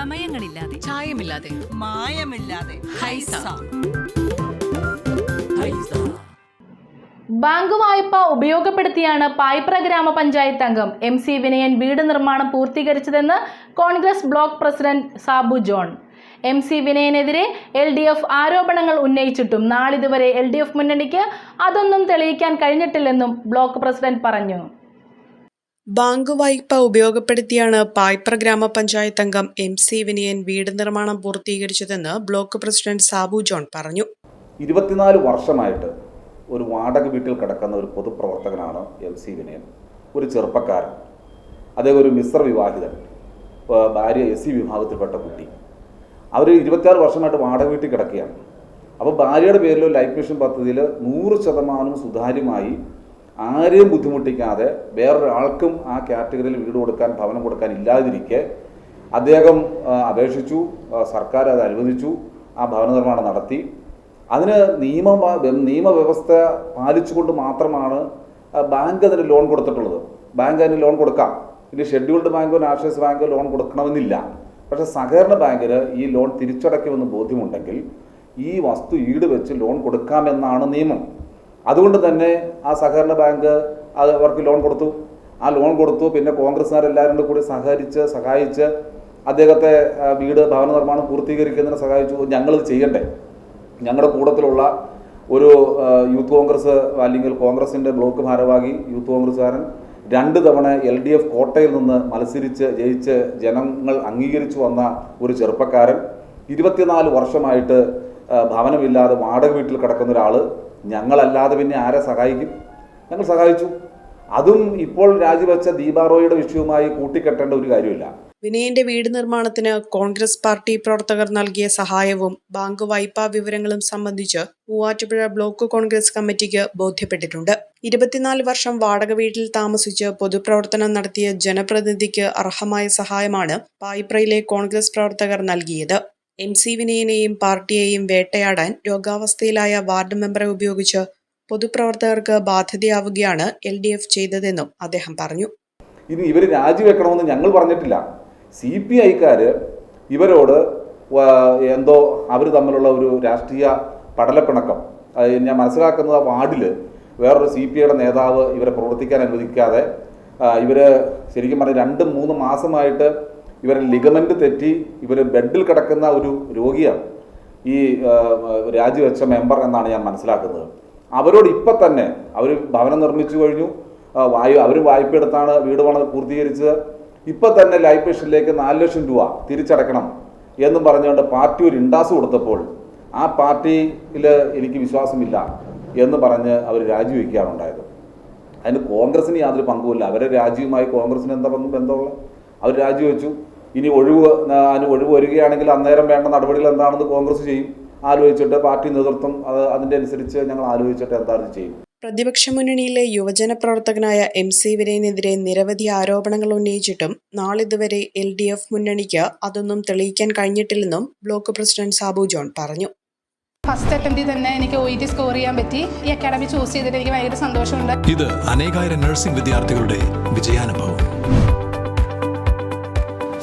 ചമയങ്ങളില്ലാതെ ചായമില്ലാതെ. മായമില്ലാതെ. Haiza. Bank വായ്പ ഉപയോഗപ്പെടുത്തിയാണ് പായ്പ്ര ഗ്രാമപഞ്ചായത്ത് അംഗം എം സി വിനയൻ വീട് നിർമ്മാണം പൂർത്തീകരിച്ചതെന്ന് Congress block president Sabu John. M C വിനയനെതിരെ L D F ആരോപണങ്ങൾ ഉന്നയിച്ചിട്ടും നാളിതുവരെ എൽ ഡി എഫ് മുന്നണിക്ക് അതൊന്നും തെളിയിക്കാൻ കഴിഞ്ഞിട്ടില്ലെന്നും ബ്ലോക്ക് പ്രസിഡന്റ് പറഞ്ഞു. ബാങ്ക് വായ്പ ഉപയോഗപ്പെടുത്തിയാണ് പായ്പ്ര ഗ്രാമപഞ്ചായത്ത് അംഗം എം സി വിനയൻ വീട് നിർമ്മാണം പൂർത്തീകരിച്ചതെന്ന് ബ്ലോക്ക് പ്രസിഡന്റ് സാബു ജോൺ പറഞ്ഞു. ഇരുപത്തിനാല് വർഷമായിട്ട് ഒരു വാടക വീട്ടിൽ കിടക്കുന്ന ഒരു പൊതുപ്രവർത്തകനാണ് എം സി വിനയൻ. ഒരു ചെറുപ്പക്കാരൻ. അതേ ഒരു മിശ്ര വിവാഹിതൻ. ഭാര്യ എസ് സി വിഭാഗത്തിൽപ്പെട്ട കുട്ടി. അവർ ഇരുപത്തിയാറ് വർഷമായിട്ട് വാടക വീട്ടിൽ കിടക്കുകയാണ്. അപ്പോൾ ഭാര്യയുടെ പേരിൽ ലൈഫ് മിഷൻ പദ്ധതിയിൽ നൂറ് ശതമാനം സുതാര്യമായി ആരെയും ബുദ്ധിമുട്ടിക്കാതെ വേറൊരാൾക്കും ആ കാറ്റഗറിയിൽ വീട് കൊടുക്കാൻ ഭവനം കൊടുക്കാൻ ഇല്ലാതിരിക്കെ അദ്ദേഹം അപേക്ഷിച്ചു സർക്കാർ അത് അനുവദിച്ചു ആ ഭവന നിർമ്മാണം നടത്തി. അതിന് നിയമ നിയമവ്യവസ്ഥ പാലിച്ചുകൊണ്ട് മാത്രമാണ് ബാങ്ക് അതിന് ലോൺ കൊടുത്തിട്ടുള്ളത്. ബാങ്ക് അതിന് ലോൺ കൊടുക്കാം. ഇനി ഷെഡ്യൂൾഡ് ബാങ്കോ നാഷണൽസ് ബാങ്കോ ലോൺ കൊടുക്കണമെന്നില്ല. പക്ഷെ സഹകരണ ബാങ്കിന് ഈ ലോൺ തിരിച്ചടയ്ക്കുമെന്ന് ബോധ്യമുണ്ടെങ്കിൽ ഈ വസ്തു ഈട് വെച്ച് ലോൺ കൊടുക്കാമെന്നാണ് നിയമം. അതുകൊണ്ട് തന്നെ ആ സഹകരണ ബാങ്ക് അത് അവർക്ക് ലോൺ കൊടുത്തു. ആ ലോൺ കൊടുത്തു. പിന്നെ കോൺഗ്രസ്സുകാരെല്ലാവരും കൂടെ സഹകരിച്ച് സഹായിച്ച് അദ്ദേഹത്തെ വീട് ഭവന നിർമ്മാണം പൂർത്തീകരിക്കുന്നതിന് സഹായിച്ചു. ഞങ്ങളിത് ചെയ്യണ്ടേ? ഞങ്ങളുടെ കൂട്ടത്തിലുള്ള ഒരു യൂത്ത് കോൺഗ്രസ് അല്ലെങ്കിൽ കോൺഗ്രസിന്റെ ബ്ലോക്ക് ഭാരവാഹി യൂത്ത് കോൺഗ്രസ്സുകാരൻ രണ്ട് തവണ എൽ ഡി എഫ് കോട്ടയിൽ നിന്ന് മത്സരിച്ച് ജയിച്ച് ജനങ്ങൾ അംഗീകരിച്ചു വന്ന ഒരു ചെറുപ്പക്കാരൻ. ഇരുപത്തിനാല് വർഷമായിട്ട് ഭവനമില്ലാതെ വാടക വീട്ടിൽ കിടക്കുന്ന ഒരാൾ ഞങ്ങളല്ലാതെ പിന്നെ ആരെ സഹായിക്കും? ഞങ്ങൾ സഹായിച്ചു. അതും ഇപ്പോൾ രാജിവെച്ച ദീപാറോയുടെ വിഷയവുമായി കൂട്ടിക്കെട്ടേണ്ട ഒരു കാര്യമില്ല. വിനയന്റെ വീട് നിർമ്മാണത്തിന് കോൺഗ്രസ് പാർട്ടി പ്രവർത്തകർ നൽകിയ സഹായവും ബാങ്ക് വായ്പാ വിവരങ്ങളും സംബന്ധിച്ച് മൂവാറ്റുപുഴ ബ്ലോക്ക് കോൺഗ്രസ് കമ്മിറ്റിക്ക് ബോധ്യപ്പെട്ടിട്ടുണ്ട്. ഇരുപത്തിനാല് വർഷം വാടക വീട്ടിൽ താമസിച്ച് പൊതുപ്രവർത്തനം നടത്തിയ ജനപ്രതിനിധിക്ക് അർഹമായ സഹായമാണ് പായിപ്രയിലെ കോൺഗ്രസ് പ്രവർത്തകർ നൽകിയത്. എം സി വിനയനെയും പാർട്ടിയെയും വേട്ടയാടാൻ രോഗാവസ്ഥയിലായ വാർഡ് മെമ്പറെ ഉപയോഗിച്ച് പൊതുപ്രവർത്തകർക്ക് ബാധ്യതയാവുകയാണ് എൽ ഡി എഫ് ചെയ്തതെന്നും അദ്ദേഹം പറഞ്ഞു. ഇനി ഇവർ രാജിവെക്കണമെന്ന് ഞങ്ങൾ പറഞ്ഞിട്ടില്ല. സി പി ഐക്കാർ ഇവരോട് എന്തോ അവർ തമ്മിലുള്ള ഒരു രാഷ്ട്രീയ പടലപ്പിണക്കം. ഞാൻ മനസ്സിലാക്കുന്നത് ആ വാർഡിൽ വേറൊരു സി പി ഐയുടെ നേതാവ് ഇവരെ പ്രവർത്തിക്കാൻ അനുവദിക്കാതെ ഇവർ ശരിക്കും പറഞ്ഞാൽ രണ്ട് മൂന്ന് മാസമായിട്ട് ഇവരെ ലിഗമെന്റ് തെറ്റി ഇവർ ബെഡിൽ കിടക്കുന്ന ഒരു രോഗിയാണ്. ഈ രാജിവെച്ച മെമ്പർ എന്നാണ് ഞാൻ മനസ്സിലാക്കുന്നത്. അവരോട് ഇപ്പം തന്നെ അവർ ഭവനം നിർമ്മിച്ചു കഴിഞ്ഞു. വായു അവർ വായ്പ എടുത്താണ് വീട് പണി പൂർത്തീകരിച്ചത്. ഇപ്പം തന്നെ ലൈഫ് മിഷനിലേക്ക് നാല് ലക്ഷം രൂപ തിരിച്ചടക്കണം എന്നും പറഞ്ഞുകൊണ്ട് പാർട്ടി ഒരു ഇൻഡാസ് കൊടുത്തപ്പോൾ ആ പാർട്ടിയിൽ എനിക്ക് വിശ്വാസമില്ല എന്ന് പറഞ്ഞ് അവർ രാജിവെക്കുകയാണ് ഉണ്ടായത്. അതിന് കോൺഗ്രസിന് യാതൊരു പങ്കുമില്ല. അവരെ രാജിയുമായി കോൺഗ്രസിന് എന്താ പങ്ക് ബന്ധമുള്ള അവർ രാജിവെച്ചു. ഇനി ഒഴിവ് ആ, അതിന് ഒഴിവ് വരികയാണെങ്കിൽ അന്നേരം വേണ്ട നടപടികൾ എന്താണെന്ന് കോൺഗ്രസ് ചെയ്യും. ആലോചിച്ചിട്ട് പാർട്ടി നേതൃത്വം അത് അതിന്റെ അനുസരിച്ച് ഞങ്ങൾ ആലോചിച്ചിട്ട് എന്താണെന്ന് ചെയ്യും. പ്രതിപക്ഷ മുന്നണിയിലെ യുവജന പ്രവർത്തകനായ എം സി വിനയനെതിരെ നിരവധി ആരോപണങ്ങൾ ഉന്നയിച്ചിട്ടും നാളിതുവരെ എൽ ഡി എഫ് മുന്നണിക്ക് അതൊന്നും തെളിയിക്കാൻ കഴിഞ്ഞിട്ടില്ലെന്നും ബ്ലോക്ക് പ്രസിഡന്റ് സാബു ജോൺ പറഞ്ഞു. ഫസ്റ്റ് അറ്റംപ്റ്റിൽ തന്നെ എനിക്ക് ഒ ടി സ്കോർ ചെയ്യാൻ പറ്റി. ഈ അക്കാഡമി ചൂസ് ചെയ്തിട്ട് എനിക്ക് ഭയങ്കര സന്തോഷമുണ്ട്. ഇത് അനേകായിരം നഴ്സിംഗ് വിദ്യാർത്ഥികളുടെ വിജയാനുഭവം.